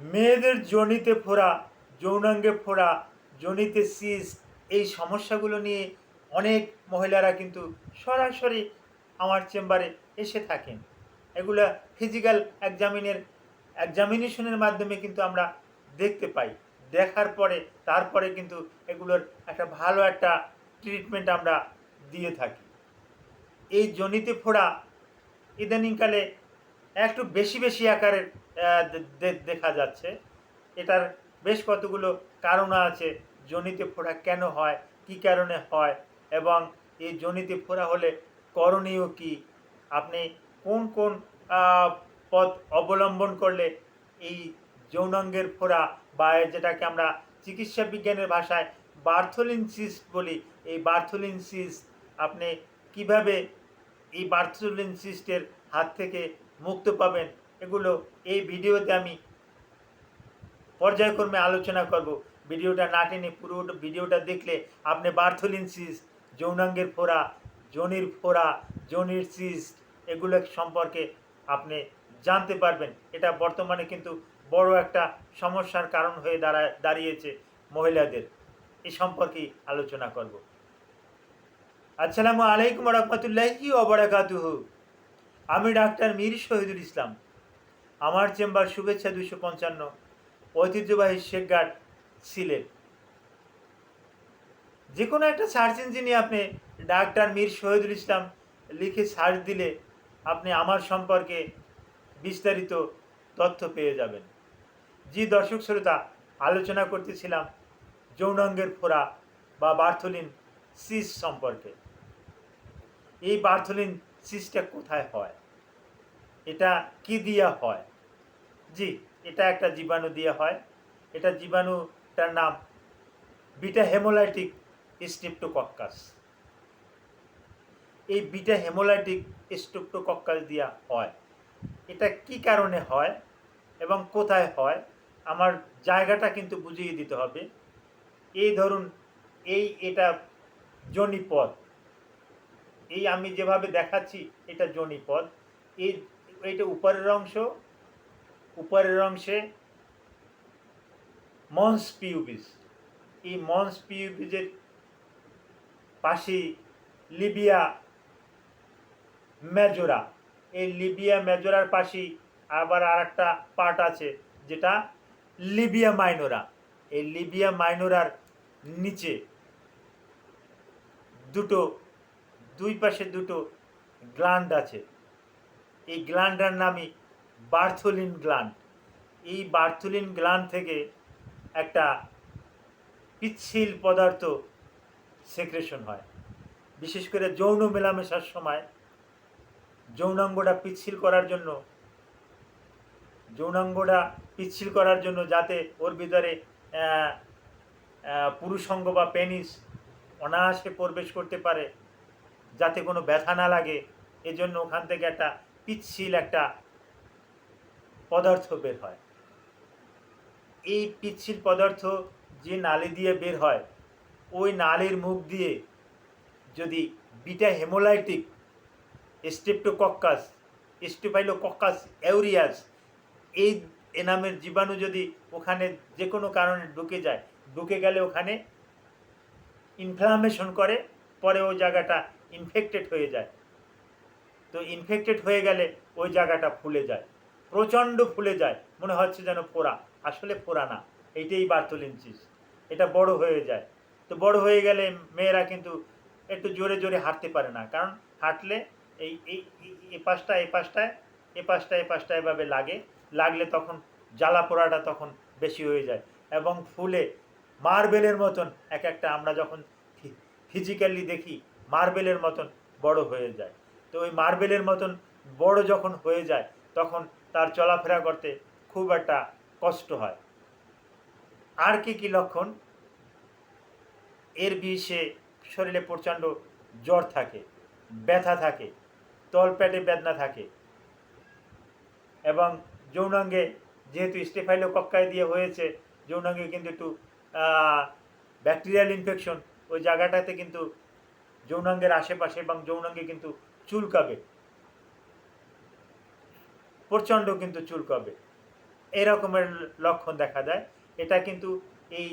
মেয়েদের জনিতে ফোড়া, যৌনাঙ্গে ফোড়া, জনিতে সিস এই সমস্যাগুলো নিয়ে অনেক মহিলারা কিন্তু সরাসরি আমার চেম্বারে এসে থাকেন। এগুলো ফিজিক্যাল এক্সামিনের এক্সামিনেশনের মাধ্যমে কিন্তু আমরা দেখতে পাই। দেখার পরে, তারপরে কিন্তু এগুলোর একটা ভালো একটা ট্রিটমেন্ট আমরা দিয়ে থাকি। এই জনিতে ফোড়া ইদানিংকালে একটু বেশি বেশি আকারের দেখা যাচ্ছে। এটার বেশ কতগুলো কারণ আছে, জনিতে ফোড়া কেন হয়, কি কারণে হয়, এবং এই জনিতে ফোড়া হলে করণীয় কি? আপনি কোন কোন পথ অবলম্বন করলে এই যৌনাঙ্গের ফোড়া বা যেটাকে আমরা চিকিৎসা বিজ্ঞানের ভাষায় বার্থোলিন সিস্ট বলি, এই বার্থোলিন সিস্ট আপনি কীভাবে এই বার্থোলিন সিস্টের হাত থেকে মুক্ত পাবেন? এগুলো এই ভিডিওতে আমি পর্যায়ক্রমে আলোচনা করব। ভিডিওটা না টেনে পুরো ভিডিওটা দেখলে আপনি বার্থোলিন সিস্ট যৌনাঙ্গের ফোড়া জনির ফোড়া জনির সিস্ট এগুলো সম্পর্কে আপনি জানতে পারবেন। এটা বর্তমানে কিন্তু বড় একটা সমস্যার কারণ হয়ে দাঁড়ায়, দাঁড়িয়েছে মহিলাদের। এ সম্পর্কেই আলোচনা করব। আসসালামু আলাইকুম রহমতুল্লাহি ওবরাকাতুহু আমি ডাক্তার মীর শহীদুল ইসলাম। আমার চেম্বার শুভেচ্ছা দুশো পঞ্চান্ন। ঐতিহ্যবাহী শেখগার্ড সিলেট। যে কোনো একটা সার্চ ইঞ্জিনে আপনি ডাক্তার মীর শহীদুল ইসলাম লিখে সার্চ দিলে আপনি আমার সম্পর্কে বিস্তারিত তথ্য পেয়ে যাবেন। জি দর্শক শ্রোতা, আলোচনা করতেছিলাম যৌনাঙ্গের ফোড়া বা বার্থলিন সিস সম্পর্কে। এই বার্থলিন সিসটা কোথায় হয়? এটা কি দিয়া হয়? জি, এটা একটা জীবাণু দিয়ে হয়। এটা জীবাণুটার নাম বিটা হেমোলাইটিক স্ট্রিপ্টোকক্কাস। এই বিটা হেমোলাইটিক স্ট্রিপ্টোকক্কাস দিয়া হয়। এটা কি কারণে হয় এবং কোথায় হয়, আমার জায়গাটা কিন্তু বুঝিয়ে দিতে হবে। এই ধরুন, এই এটা জনিপদ এই আমি যেভাবে দেখাচ্ছি, এটা জনিপদ এই এইটা উপরের অংশ উপরের অংশে মন্স পিউবিস। এই মন্স পিউবিসের পাশে লিবিয়া মেজোরা। এই লিবিয়া মেজোরার পাশেই আবার আর একটা পার্ট আছে, যেটা লিবিয়া মাইনোরা। এই লিবিয়া মাইনোরার নিচে দুটো, দুই পাশে দুটো গ্ল্যান্ড আছে। এই গ্ল্যান্ডার নামই বার্থোলিন গ্ল্যান্ড। এই বার্থোলিন গ্ল্যান্ড থেকে একটা পিচ্ছিল পদার্থ সেক্রেশন হয়। বিশেষ করে যৌন মেলামেশার সময় যৌনাঙ্গটা পিচ্ছিল করার জন্য যৌনাঙ্গটা পিচ্ছিল করার জন্য যাতে ওর ভিতরে আহ, বা পেনিস অনায়াসে প্রবেশ করতে পারে যাতে কোনো ব্যথা না লাগে এজন্য ওখান থেকে একটা পিচ্ছিল একটা পদার্থ বের হয়। এই পিচ্ছিল পদার্থ যে নালি দিয়ে বের হয়, ওই নালীর মুখ দিয়ে যদি beta haemolytic, streptococcus staphylococcus aureus, এই এ নামের জীবাণু যদি ওখানে যে কোনো কারণে ঢুকে যায়, ঢুকে গেলে ওখানে ইনফ্লামেশন করে, পরে ওই জায়গাটা ইনফেক্টেড হয়ে যায়। তো ইনফেক্টেড হয়ে গেলে ওই জায়গাটা ফুলে যায়। প্রচণ্ড ফুলে যায়। মনে হচ্ছে যেন পোড়া। আসলে পোড়া না। এইটাই বার্থোলিনসিস এটা বড় হয়ে যায়। তো বড় হয়ে গেলে মেয়েরা কিন্তু একটু জোরে জোরে হাঁটতে পারে না। কারণ হাঁটলে এই এই, এই- এ পাশটা এ পাশটায়, এ পাশটা এ পাশটা এভাবে লাগে। লাগলে তখন জ্বালা পোড়াটা তখন বেশি হয়ে যায়। এবং ফুলে মার্বেলের মতন এক একটা আমরা যখন ফিজিক্যালি দেখি, মার্বেলের মতন বড় হয়ে যায়। তো ওই মার্বেলের মতন বড় যখন হয়ে যায়, তখন তার চলাফেরা করতে খুব একটা কষ্ট হয়। আর কি কি লক্ষণ? এর বিষে শরীরে প্রচণ্ড জ্বর থাকে, ব্যথা থাকে, তলপেটে বেদনা থাকে এবং যৌনাঙ্গে যেহেতু স্টেফাইলো কক্কায় দিয়ে হয়েছে, যৌনাঙ্গে কিন্তু একটু ব্যাকটেরিয়াল ইনফেকশন ওই জায়গাটাতে কিন্তু যৌনাঙ্গের আশেপাশে এবং যৌনাঙ্গে কিন্তু চুলকাবে। প্রচণ্ড কিন্তু চুলকাবে। এরকমের লক্ষণ দেখা যায় এটা কিন্তু এই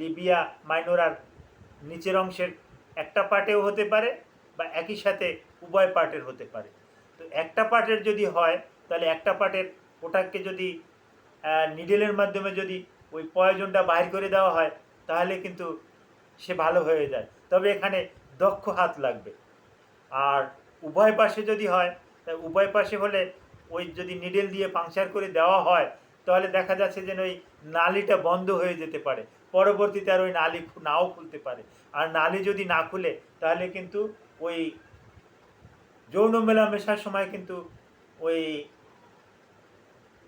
লিবিয়া মাইনোরার নিচের অংশের একটা পার্টেও হতে পারে বা একই সাথে উভয় পার্টের হতে পারে। তো একটা পার্টের যদি হয়, তাহলে একটা পার্টের ওটাকে যদি নিডেলের মাধ্যমে যদি ওই প্রয়োজনটা বাইর করে দেওয়া হয়, তাহলে কিন্তু সে ভালো হয়ে যায়। তবে এখানে দক্ষ হাত লাগবে। আর উভয় পাশে যদি হয়, তা উভয় পাশে হলে ওই যদি নিডেল দিয়ে পাংচার করে দেওয়া হয়, তাহলে দেখা যাচ্ছে যেন ওই নালিটা বন্ধ হয়ে যেতে পারে। পরবর্তীতে আর ওই নালি নাও খুলতে পারে। আর নালি যদি না খুলে, তাহলে কিন্তু ওই যৌন মেলামেশার সময় কিন্তু ওই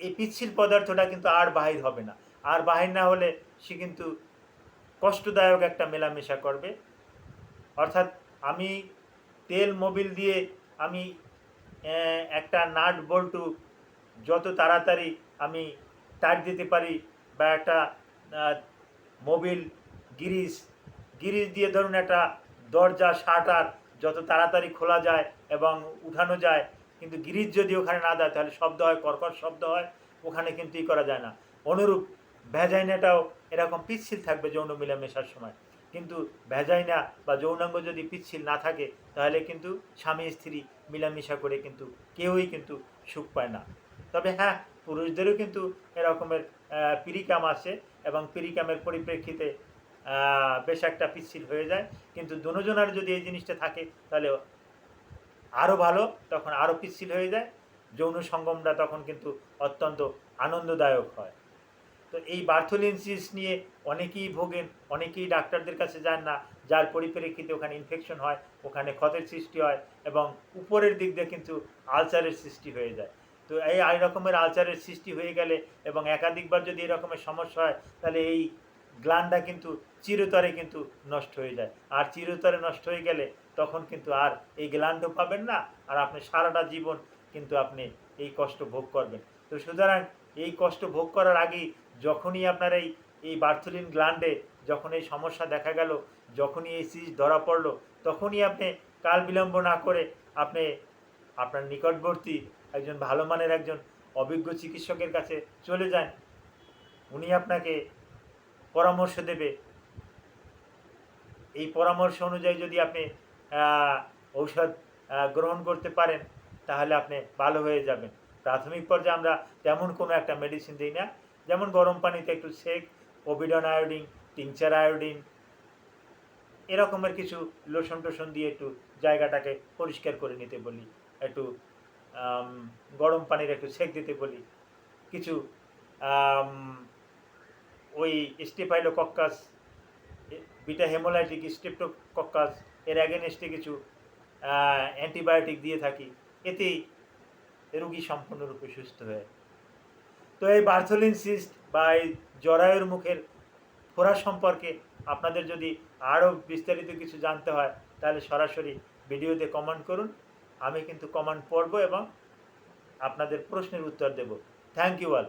এই পিচ্ছিল পদার্থটা কিন্তু আর বাহির হবে না। আর বাহির না হলে সে কিন্তু কষ্টদায়ক একটা মেলামেশা করবে। অর্থাৎ আমি তেল মোবিল দিয়ে আমি একটা নাট বল্টু যত তাড়াতাড়ি আমি টাইট দিতে পারি বা একটা মোবিল গিরিস গিরিস দিয়ে ধরুন একটা দরজা, শাটার যত তাড়াতাড়ি খোলা যায় এবং উঠানো যায়, কিন্তু গিরিজ যদি ওখানে না দেয় তাহলে শব্দ হয় কর্কট শব্দ হয়, ওখানে কিন্তু ই করা যায় না। অনুরূপ ভ্যাজাইনাটাও এরকম পিচ্ছিল থাকবে যৌন মিলামেশার সময়। কিন্তু ভ্যাজাইনা বা যৌনাঙ্গ যদি পিচ্ছিল না থাকে, তাহলে কিন্তু স্বামী স্ত্রী মিলামিশা করে কিন্তু কেউই কিন্তু সুখ পায় না। তবে হ্যাঁ পুরুষদেরও কিন্তু এরকমের পিরিকাম আসে এবং পিরিকামের পরিপ্রেক্ষিতে বেশ একটা পিচ্ছিল হয়ে যায়। কিন্তু দুজনের যদি এই জিনিসটা থাকে, তাহলে আরও ভালো, তখন আরও পিচ্ছিল হয়ে যায়। যৌন সঙ্গমটা তখন কিন্তু অত্যন্ত আনন্দদায়ক হয়। তো এই বার্থোলেন্সিস নিয়ে অনেকেই ভোগেন, অনেকেই ডাক্তারদের কাছে যান না, যার পরিপ্রেক্ষিতে ওখানে ইনফেকশন হয়, ওখানে ক্ষতের সৃষ্টি হয় এবং উপরের দিক দিয়ে কিন্তু আলসারের সৃষ্টি হয়ে যায়। তো এই এই রকমের আলসারের সৃষ্টি হয়ে গেলে এবং একাধিকবার যদি এরকমের সমস্যা হয়, তাহলে এই গ্লানটা কিন্তু চিরতরে কিন্তু নষ্ট হয়ে যায়। আর চিরতরে নষ্ট হয়ে গেলে তখন কিন্তু আর এই গ্লান্ডও পাবেন না, আর আপনি সারাটা জীবন কিন্তু আপনি এই কষ্ট ভোগ করবেন। তো সুতরাং এই কষ্ট ভোগ করার আগেই যখনই আপনার এই এই বার্থলিন গ্ল্যান্ডে যখন এই সমস্যা দেখা গেল, যখনই এই সিজ ধরা পড়ল, তখনই আপনি কাল বিলম্ব না করে আপনি আপনার নিকটবর্তী একজন ভালো মানের একজন অভিজ্ঞ চিকিৎসকের কাছে চলে যান। উনি আপনাকে পরামর্শ দেবে। এই পরামর্শ অনুযায়ী যদি আপনি ঔষধ গ্রহণ করতে পারেন, তাহলে আপনি ভালো হয়ে যাবেন। প্রাথমিক পর্যায়ে আমরা তেমন কোনো একটা মেডিসিন দিই না। যেমন গরম পানিতে একটু সেক ওবিডন আয়োডিন টিংচার আয়োডিন এরকমের কিছু লোশন টোশন দিয়ে একটু জায়গাটাকে পরিষ্কার করে নিতে বলি। একটু গরম পানির একটু সেক দিতে বলি। কিছু ওই স্টেফাইলোকক্কাস বিটা হেমোলাইটিক স্টেপ্টোকক্কাস এর অ্যাগেনস্টে কিছু অ্যান্টিবায়োটিক দিয়ে থাকি। এতেই রুগী সম্পূর্ণরূপে সুস্থ হয় তো এই বার্থোলিন সিস্ট বা এই জরায়ুর মুখের ফোড়া সম্পর্কে আপনাদের যদি আরও বিস্তারিত কিছু জানতে হয়, তাহলে সরাসরি ভিডিওতে কমেন্ট করুন। আমি কিন্তু কমেন্ট পড়ব এবং আপনাদের প্রশ্নের উত্তর দেব। Thank you all